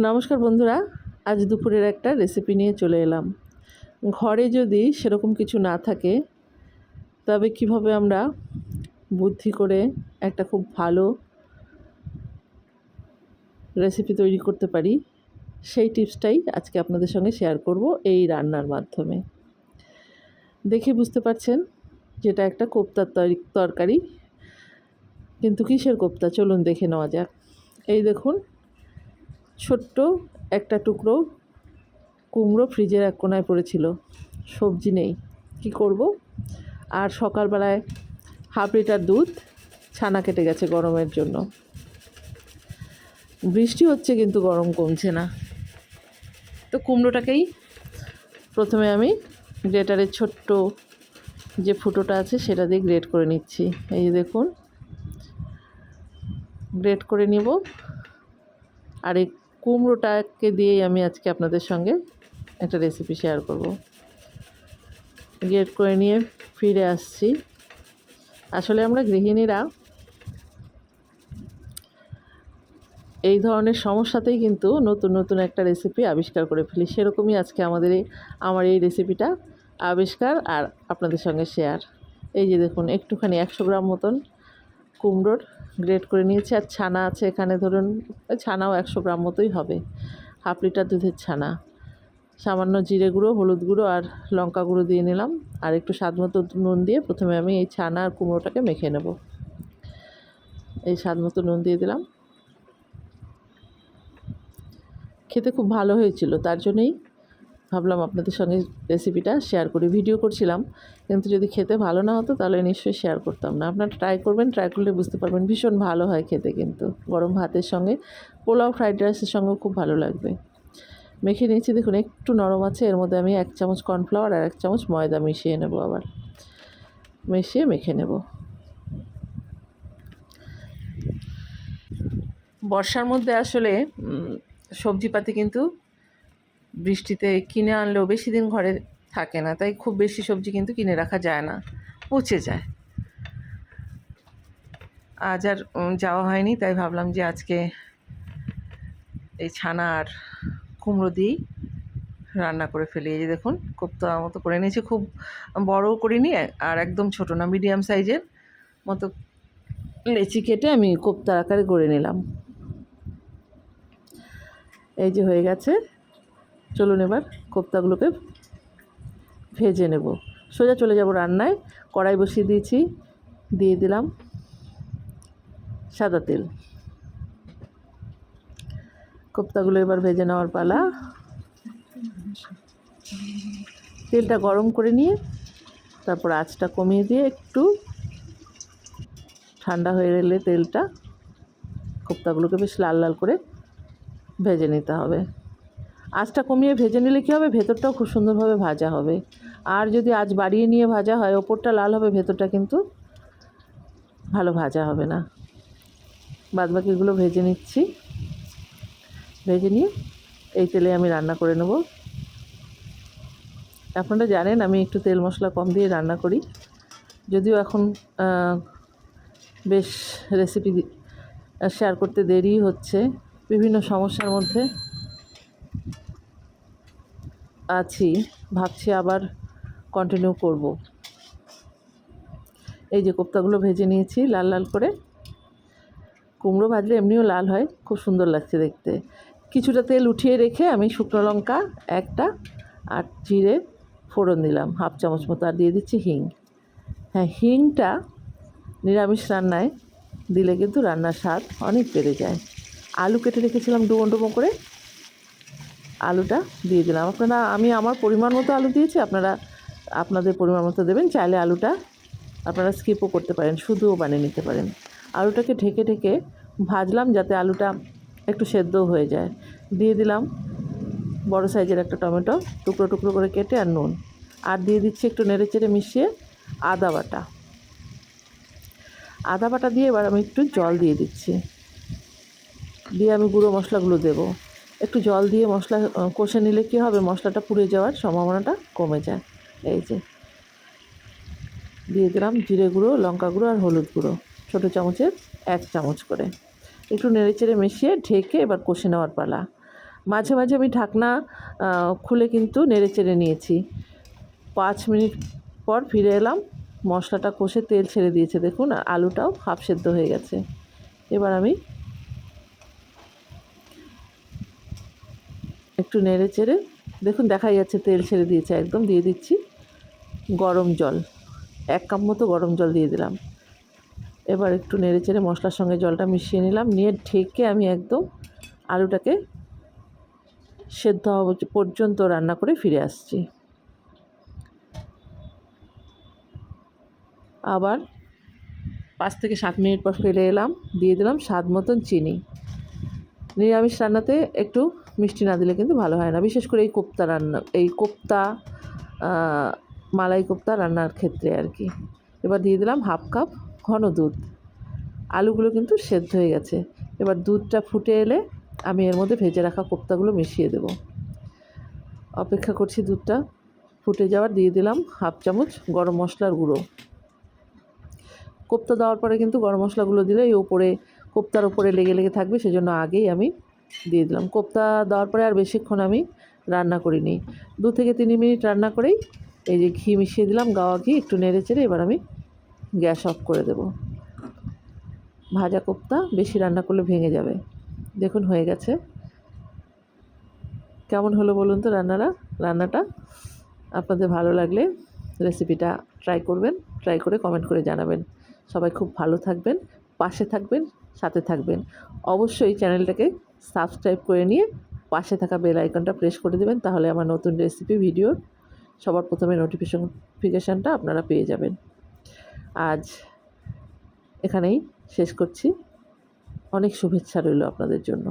নমস্কার বন্ধুরা, আজ দুপুরের একটা রেসিপি নিয়ে চলে এলাম। ঘরে যদি সেরকম কিছু না থাকে, তবে কীভাবে আমরা বুদ্ধি করে একটা খুব ভালো রেসিপি তৈরি করতে পারি, সেই টিপসটাই আজকে আপনাদের সঙ্গে শেয়ার করব এই রান্নার মাধ্যমে। দেখে বুঝতে পারছেন যেটা একটা কোপ্তার তরি- তরকারি, কিন্তু কিসের কোপ্তা? চলুন দেখে নেওয়া যাক। এই দেখুন ছোট্ট একটা টুকরো কুমড়ো ফ্রিজের এক কোনায় পড়েছিল। সবজি নেই। কি করব? আর সকালবেলায় হাফ লিটার দুধ ছানা কেটে গেছে গরমের জন্য। বৃষ্টি হচ্ছে কিন্তু গরম কমছে না। তো কুমড়োটাকেই প্রথমে আমি গ্রেটারের ছোট্ট যে ফুটোটা আছে সেটা দিয়ে গ্রেট করে নিচ্ছি। এই যে দেখুন, গ্রেট করে নিব। আর এই কুমড়োটাকে দিয়েই আমি আজকে আপনাদের সঙ্গে একটা রেসিপি শেয়ার করব। গ্রেট করে নিয়ে ফিরে আসছি। আসলে আমরা গৃহিণীরা এই ধরনের সমস্যাতেই কিন্তু নতুন নতুন একটা রেসিপি আবিষ্কার করে ফেলি। সেরকমই আজকে আমাদের এই, আমার এই রেসিপিটা আবিষ্কার আর আপনাদের সঙ্গে শেয়ার এই যে দেখুন, একটুখানি একশো গ্রাম মতন কুমড়োর গ্রেট করে নিয়েছি। আর ছানা আছে এখানে, ধরুন ছানাও একশো গ্রাম মতোই হবে। হাফ লিটার দুধের ছানা। সামান্য জিরে গুঁড়ো, হলুদ গুঁড়ো আর লঙ্কা গুঁড়ো দিয়ে নিলাম। আর একটু স্বাদ মতো নুন দিয়ে প্রথমে আমি এই ছানা আর কুমড়োটাকে মেখে নেব। এই স্বাদ মতো নুন দিয়ে দিলাম। খেতে খুব ভালো হয়েছিল, তার জন্যই ভাবলাম আপনাদের সঙ্গে রেসিপিটা শেয়ার করি। ভিডিও করছিলাম, কিন্তু যদি খেতে ভালো না হতো তাহলে নিশ্চয়ই শেয়ার করতাম না। আপনারা ট্রাই করবেন ট্রাই করলে বুঝতে পারবেন ভীষণ ভালো হয় খেতে কিন্তু। গরম ভাতের সঙ্গে পোলাও ফ্রাইড রাইসের সঙ্গেও খুব ভালো লাগবে। মেখে নিয়েছি, দেখুন একটু নরম আছে, এর মধ্যে আমি এক চামচ কর্নফ্লাওয়ার আর এক চামচ ময়দা মিশিয়ে নেব আবার। মিশিয়ে মেখে নেব। বর্ষার মধ্যে আসলে সবজিপাতি কিন্তু বৃষ্টিতে কিনে আনলেও বেশি দিন ঘরে থাকে না, তাই খুব বেশি সবজি কিন্তু কিনে রাখা যায় না, পচে যায়। আজ আর যাওয়া হয়নি, তাই ভাবলাম যে আজকে এই ছানা আর কুমড়ো দিয়েই রান্না করে ফেলি। এই যে দেখুন, কোপ্তা মতো করে নিয়েছি খুব বড়ও করিনি, আর একদম ছোটো না, মিডিয়াম সাইজের মতো লেচি কেটে আমি কোপ্তার আকারে করে নিলাম। এই যে হয়ে গেছে চলুন এবার কোপ্তাগুলোকে ভেজে নেব। সোজা চলে যাব রান্নায়। কড়াই বসিয়ে দিয়েছি, দিয়ে দিলাম সাদা তেল। কোপ্তাগুলো এবার ভেজে নেওয়ার পালা। তেলটা গরম করে নিয়ে তারপর আঁচটা কমিয়ে দিয়ে একটু ঠান্ডা হয়ে এলে তেলটা কোপ্তাগুলোকে বেশ লাল লাল করে ভেজে নিতে হবে। আঁচটা কমিয়ে ভেজে নিলে কী হবে? ভেতরটাও খুব সুন্দরভাবে ভাজা হবে। আর যদি আজ বাড়িয়ে নিয়ে ভাজা হয়, ওপরটা লাল হবে, ভেতরটা কিন্তু ভালো ভাজা হবে না। বাদবাকিগুলো ভেজে নিচ্ছি। ভেজে নিয়ে এই তেলে আমি রান্না করে নেব। আপনারা জানেন আমি একটু তেল মশলা কম দিয়ে রান্না করি। যদিও এখন বেশ রেসিপি শেয়ার করতে দেরি হচ্ছে। বিভিন্ন সমস্যার মধ্যে আছি, ভাবছি আবার কন্টিনিউ করব। এই যে কোপ্তাগুলো ভেজে নিয়েছি, লাল লাল করে। কুমড়ো ভাজলে এমনিও লাল হয়, খুব সুন্দর লাগছে দেখতে। কিছুটা তেল উঠিয়ে রেখে আমি শুকনো লঙ্কা, একটা, আর জিরে ফোড়ন দিলাম, হাফ চামচ মতো, আর দিয়ে দিচ্ছি হিং। হ্যাঁ হিংটা নিরামিষ রান্নায় দিলে কিন্তু রান্নার স্বাদ অনেক বেড়ে যায়। আলু কেটে রেখেছিলাম ডুবো ডুবো করে আলুটা দিয়ে দিলাম। আপনারা, আমি আমার পরিমাণ মতো আলু দিয়েছি, আপনারা আপনাদের পরিমাণ মতো দেবেন। চাইলে আলুটা আপনারা স্কিপও করতে পারেন, শুধুও বানিয়ে নিতে পারেন। আলুটাকে ঢেকে ঢেকে ভাজলাম যাতে আলুটা একটু সেদ্ধ হয়ে যায়। দিয়ে দিলাম বড় সাইজের একটা টমেটো, টুকরো টুকরো করে কেটে আর নুন। আর দিয়ে দিচ্ছি একটু নেড়ে চেড়ে মিশিয়ে আদা বাটা। আদা বাটা দিয়ে এবার আমি একটু জল দিয়ে দিচ্ছি। দিয়ে আমি গুঁড়ো মশলাগুলো দেবো। একটু জল দিয়ে মশলা কষে নিলে কী হবে? মশলাটা পুড়ে যাওয়ার সম্ভাবনাটা কমে যায়। এই যে। দিয়ে দিলাম জিরে গুঁড়ো, লঙ্কা গুঁড়ো আর হলুদ গুঁড়ো। ছোটো চামচের এক চামচ করে। একটু নেড়ে চেড়ে মিশিয়ে ঢেকে এবার কষে নেওয়ার পালা। মাঝে মাঝে আমি ঢাকনা খুলে কিন্তু নেড়ে চেড়ে নিয়েছি। পাঁচ মিনিট পর ফিরে এলাম। মশলাটা কষে তেল ছেড়ে দিয়েছে। দেখুন, আলুটাও হাফ সেদ্ধ হয়ে গেছে। এবার আমি একটু নেড়ে চেড়ে, দেখুন দেখাই যাচ্ছে তেল ছেড়ে দিয়েছে একদম, দিয়ে দিচ্ছি গরম জল। এক কাপ মতো গরম জল দিয়ে দিলাম। এবার একটু নেড়ে চেড়ে মশলার সঙ্গে জলটা মিশিয়ে নিলাম, নিয়ে ঢেকে আমি একদম আলুটাকে সেদ্ধ হওয়া পর্যন্ত রান্না করে ফিরে আসছি। আবার পাঁচ থেকে সাত মিনিট পর ফিরে এলাম, দিয়ে দিলাম স্বাদ মতন চিনি। নিরামিষ রান্নাতে একটু মিষ্টি না দিলে কিন্তু ভালো হয় না। বিশেষ করে এই কোপ্তা রান্না, এই কোপ্তা মালাই কোপ্তা রান্নার ক্ষেত্রে আর কি। এবার দিয়ে দিলাম হাফ কাপ ঘন দুধ। আলুগুলো কিন্তু সেদ্ধ হয়ে গেছে। এবার দুধটা ফুটে এলে আমি এর মধ্যে ভেজে রাখা কোপ্তাগুলো মিশিয়ে দেব। অপেক্ষা করছি দুধটা ফুটে যাওয়ার। দিয়ে দিলাম হাফ চামচ গরম মশলার গুঁড়ো। কোপ্তা দেওয়ার পরে কিন্তু গরম মশলাগুলো দিলে এই ওপরে, কোপ্তার ওপরে লেগে লেগে থাকবে, সেজন্য আগেই আমি দিয়ে দিলাম। কোপ্তা দেওয়ার পরে আর বেশিক্ষণ আমি রান্না করিনি। দু থেকে তিন মিনিট রান্না করেই এই যে ঘি মিশিয়ে দিলাম, গাওয়া ঘি, একটু নেড়ে চেড়ে এবার আমি গ্যাস অফ করে দেব। ভাজা কোপ্তা বেশি রান্না করলে ভেঙে যাবে। দেখুন হয়ে গেছে। কেমন হলো বলুন তো রান্নারা? রান্নাটা আপনাদের ভালো লাগলে রেসিপিটা ট্রাই করবেন, ট্রাই করে কমেন্ট করে জানাবেন। সবাই খুব ভালো থাকবেন, পাশে থাকবেন, সাথে থাকবেন। অবশ্যই চ্যানেলটাকে সাবস্ক্রাইব করে নিয়ে পাশে থাকা বেল আইকনটা প্রেস করে দেবেন, তাহলে আমার নতুন রেসিপি ভিডিওর সবার প্রথমে নোটিফিকেশনটা আপনারা পেয়ে যাবেন। আজ এখানেই শেষ করছি। অনেক শুভেচ্ছা রইল আপনাদের জন্য।